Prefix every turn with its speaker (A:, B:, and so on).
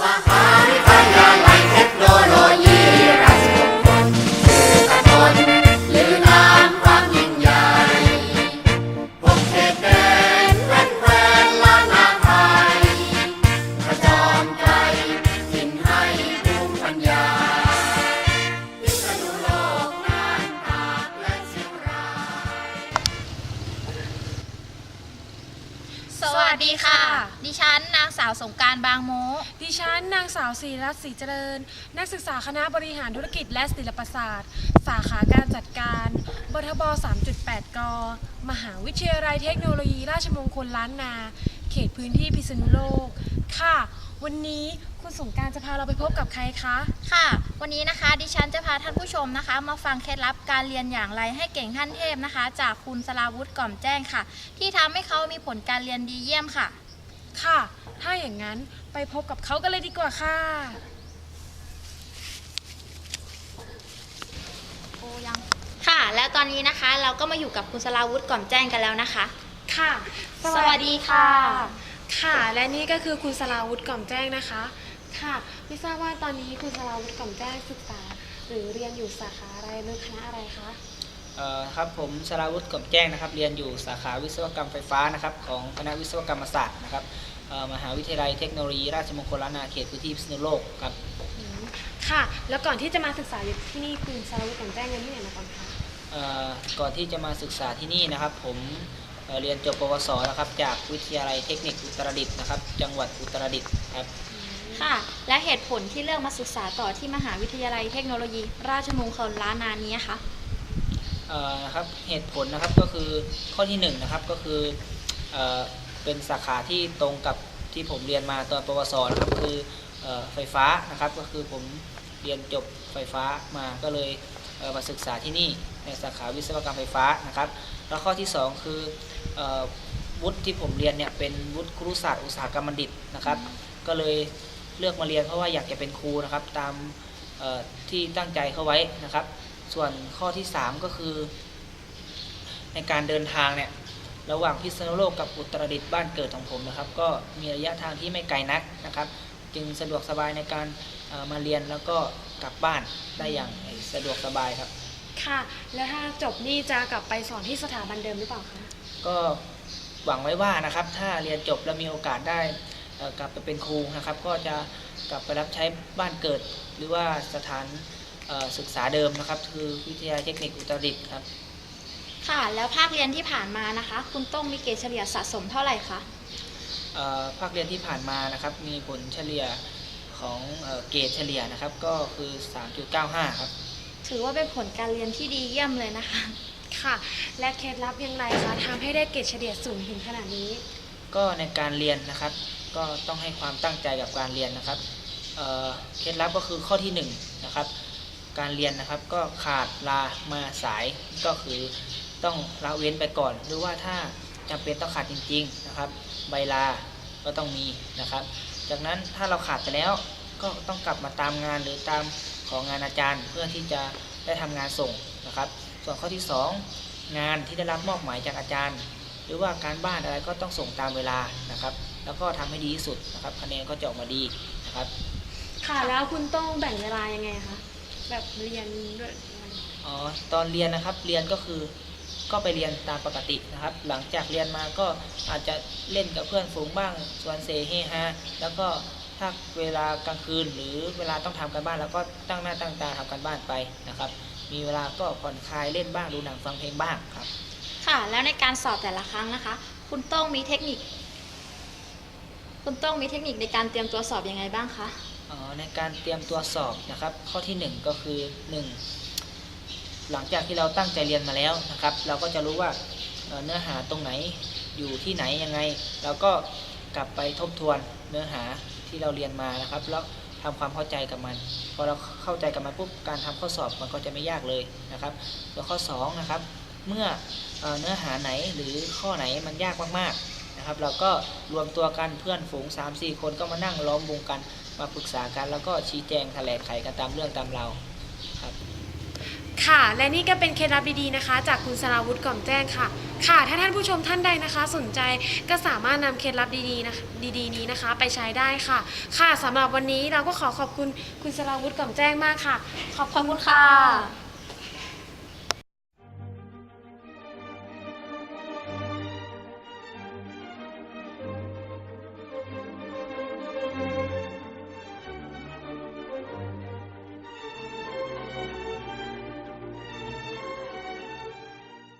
A: ม
B: สวัสดีค่ะ ดิฉันนางสาวสงกรารบางโม
C: ดิฉันนางสาวศรีรัตน์ศรีเจริญ นักศึกษาคณะบริหารธุรกิจและศิลปศาสตร์ สาขาการจัดการบทบ 3.8 ก มหาวิทยาลัยเทคโนโลยีราชมงคลล้านนา เขตพื้นที่พิษณุโลก ค่ะ วันนี้คุณสงกรารจะพาเราไปพบกับใครคะ
B: ค่ะ วันนี้นะคะ ดิฉันจะพาท่านผู้ชมนะคะ มาฟังเคล็ดลับการเรียนอย่างไรให้เก่งขั้นเทพนะคะ จากคุณสลาวุฒิกล่อมแจ้งค่ะ ที่ทำให้เขามีผลการเรียนดีเยี่ยมค่ะ
C: ค่ะ ถ้าอย่างนั้นไปพบกับเขากันเลยดีกว่าค่ะ
B: โอ้ยัง ค่ะ แล้วตอนนี้นะคะเราก็มาอยู่กับคุณสลาวุฒิกล่อมแจ้งกันแล้วนะคะ
C: ค่ะ
B: สวัสดีค่ะ
C: ค่ะ และนี่ก็คือคุณสลาวุฒิกล่อมแจ้งนะคะ ค่ะไม่ทราบว่าตอนนี้คุณสลาวุฒิกล่อมแจ้งศึกษา หรือเรียนอยู่สาขาอะไรหรือคณะอะไรคะ
D: เอ่อครับผมสราวุฒิกล่อมแจ้งนะครับ เรียนอยู่สาขาวิศวกรรมไฟฟ้านะครับของคณะวิศวกรรมศาสตร์นะครับเอ่อมหาวิทยาลัยเทคโนโลยีราชมงคลล้านนาเขตพื้นที่พิษณุโลกครับ
C: อืมค่ะ แล้วก่อนที่จะมาศึกษาอยู่ที่นี่คุณสลาวุฒิกล่อมแจ้งเรียนที่ไหนมาก่อนคะ
D: เอ่อก่อนที่จะมาศึกษาที่นี่นะครับ ผมเอ่อเรียนจบปวสนะครับจากวิทยาลัยเทคนิคอุตรดิตถ์นะครับ จังหวัดอุตรดิตถ์ครับ
B: ค่ะ และเหตุผลที่เลือกมาศึกษาต่อที่มหาวิทยาลัยเทคโนโลยี ราชมงคลล้านนานี้คะ
D: เอ่อนะครับเหตุผลนะครับก็คือข้อที่หนึ่งนะครับก็คือเอ่อเป็นสาขาที่ตรงกับที่ผมเรียนมาตอนปวสนะครับคือเอ่อไฟฟ้านะครับก็คือผมเรียนจบไฟฟ้ามาก็เลยเอ่อมาศึกษาที่นี่ในสาขาวิศวกรรมไฟฟ้านะครับ แล้วข้อที่สองคือเอ่อวุฒิที่ผมเรียนเนี่ยเป็นวุฒิครุศาสตร์อุตสาหกรรมบัณฑิตนะครับ ก็เลย เลือกมาเรียนเพราะว่าอยากจะเป็นครูนะครับ ตามเอ่อที่ตั้งใจเข้าไว้นะครับ ส่วนข้อที่ 3 ก็คือ ในการเดินทางเนี่ยระหว่างพิษณุโลกกับอุตรดิตถ์บ้านเกิดของผมนะครับ ก็มีระยะทางที่ไม่ไกลนักนะครับ จึงสะดวกสบายในการเอ่อมาเรียนแล้วก็กลับบ้านได้อย่างสะดวกสบายครับ
C: ค่ะ แล้วถ้าจบนี่จะกลับไปสอนที่สถาบันเดิมหรือเปล่าคะ
D: ก็หวังไว้ว่านะครับ ถ้าเรียนจบแล้วมีโอกาสได้เอ่อ กลับไปเป็นครูนะครับ ก็จะกลับไปรับใช้บ้านเกิด หรือว่าสถานเอ่อศึกษาเดิมนะครับ คือวิทยาลัยเทคนิคอุตรดิตถ์ครับ
B: ค่ะ แล้วภาคเรียนที่ผ่านมานะคะ คุณต้องมีเกรดเฉลี่ยสะสมเท่าไหร่คะ
D: เอ่อภาคเรียนที่ผ่านมานะครับ มีผลเฉลี่ยของเอ่อเกรดเฉลี่ยนะครับ ก็คือ 3.95 ครับ
B: ถือว่าเป็นผลการเรียนที่ดีเยี่ยมเลยนะคะ
C: ค่ะ และเคล็ดลับอย่างไรคะทำให้ได้เกรดเฉลี่ยสูงถึงขนาดนี้
D: ก็ในการเรียนนะครับ ก็ต้องให้ความตั้งใจกับการเรียนนะครับเเคล็ดลับก็คือข้อที่1นงนะครับ การเรียนนะครับก็ขาดลามาสายก็คือต้องละเว้นไปก่อน หรือว่าถ้าจำเป็นต้องขาดจริง ๆนะครับ ใบลาก็ต้องมีนะครับ จากนั้นถ้าเราขาดไปแล้วก็ต้องกลับมาตามงานหรือตามของงานอาจารย์ เพื่อที่จะได้ทำงานส่งนะครับ ส่วนข้อที่ 2 งานที่ได้รับมอบหมายจากอาจารย์ หรือว่าการบ้านอะไรก็ต้องส่งตามเวลานะครับ แล้วก็ทำให้ดีที่สุดนะครับ คะแนนก็จะออกมาดีนะครับ
C: ค่ะแล้วคุณต้องแบ่งเวลายังไงคะแบบเรียนด้วย
D: อ๋อตอนเรียนนะครับเรียนก็คือก็ไปเรียนตามปกตินะครับ หลังจากเรียนมาก็อาจจะเล่นกับเพื่อนฝูงบ้างส่วนเซเฮฮาแล้วก็ถ้าเวลากลางคืนหรือเวลาต้องทำการบ้าน แล้วก็ตั้งหน้าตั้งตาทำการบ้านไปนะครับ มีเวลาก็ผ่อนคลายเล่นบ้างดูหนังฟังเพลงบ้างครับ
B: ค่ะ แล้วในการสอบแต่ละครั้งนะคะ คุณต้องมีเทคนิค คุณต้องมีเทคนิคในการเตรียมตัวสอบยังไงบ้างคะ
D: อ๋อในการเตรียมตัวสอบนะครับ ข้อที่ 1 ก็คือ 1 หลังจากที่เราตั้งใจเรียนมาแล้วนะครับ เราก็จะรู้ว่าเนื้อหาตรงไหนอยู่ที่ไหนยังไง เราก็กลับไปทบทวนเนื้อหาที่เราเรียนมานะครับ แล้วทำความเข้าใจกับมันพอเราเข้าใจกับมันปุ๊บการทำข้อสอบมันก็จะไม่ยากเลยนะครับ แล้วข้อ2นะครับ เมื่อเอ่อเนื้อหาไหนหรือข้อไหนมันยากมากๆนะครับ เราก็รวมตัวกันเพื่อนฝูง 3-4 คนก็มานั่งล้อมวงกันมาปรึกษากัน แล้วก็ชี้แจงแถลงไขกันตามเรื่องตามราวครับ
C: ค่ะ และนี่ก็เป็นเคล็ดลับดีๆนะคะ จากคุณสราวุฒิกล่อมแจ้งค่ะ ค่ะ ถ้าท่านผู้ชมท่านใดนะคะ สนใจก็สามารถนำเคล็ดลับดีๆนะคะดีๆนี้นะคะ ไปใช้ได้ค่ะ ค่ะสำหรับวันนี้เราก็ขอขอบคุณคุณสราวุฒิกล่อมแจ้งมากค่ะ ขอบ
B: ขอบ
C: คุ
B: คุณณ
C: ค่ะ
B: ค่ะ